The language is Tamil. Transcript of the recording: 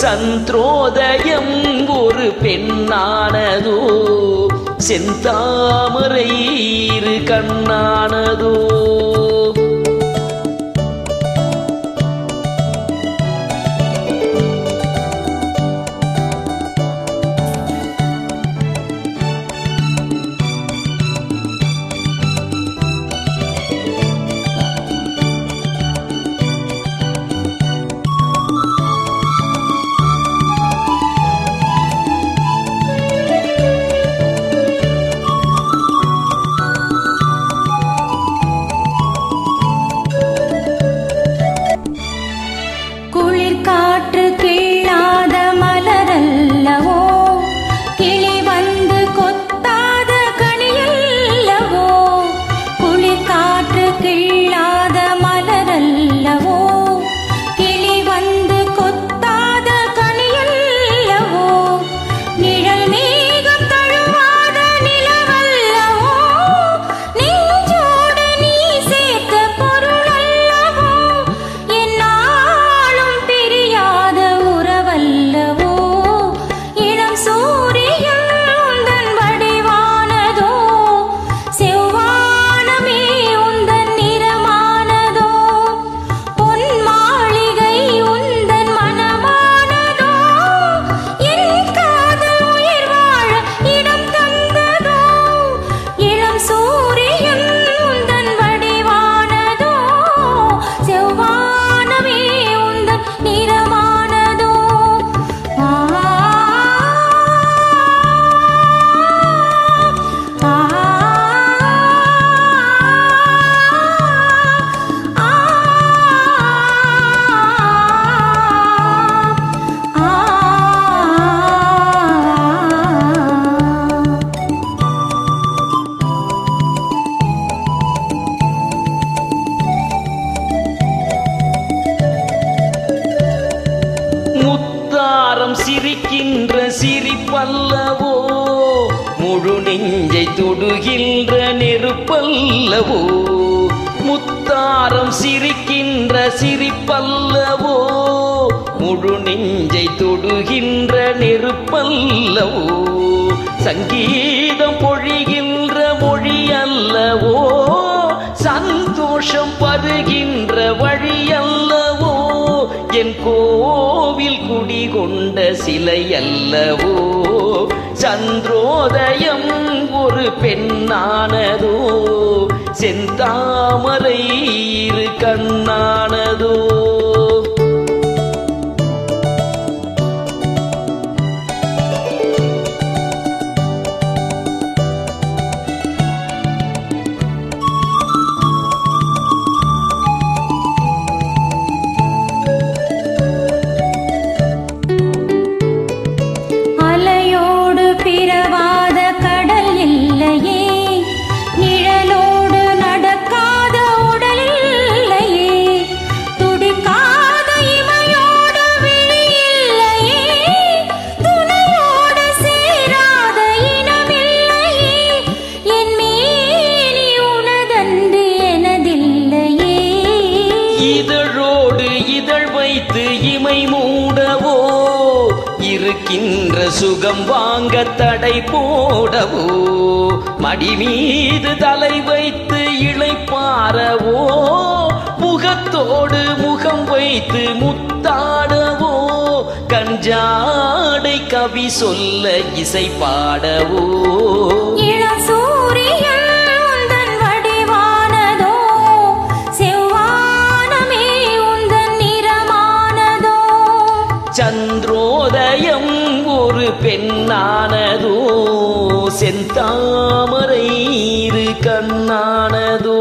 சந்திரோதயம் ஒரு பெண்ணானதோ செந்தாமரை இரு கண்ணானதோ. காற்று சிரிப்பல்லவோ? முத்தாரம் சிரிக்கின்ற சிரிப்பல்லவோ? முழு நெஞ்சை தொடுகின்ற நெருப்பல்லவோ? சங்கீதம் பொழிகின்ற மொழி அல்லவோ சந்தோஷம் பருகின்ற வழி அல்லவோ என் கோவில் குடிகொண்ட சிலை அல்லவோ சந்திரோதயம் ஒரு பெண்ணானதோ? செந்தாமரை இரு கண்ணானதோ? இருக்கின்ற சுகம் வாங்க தடை போடவோ? மடி மீது தலை வைத்து இழைப்பாரவோ முகத்தோடு முகம் வைத்து முத்தாடவோ? கஞ்சாடை கவி சொல்ல இசை பாடவோ? ஒரு பெண்ணானதோ செந்தாமரை இரு கண்ணானதோ.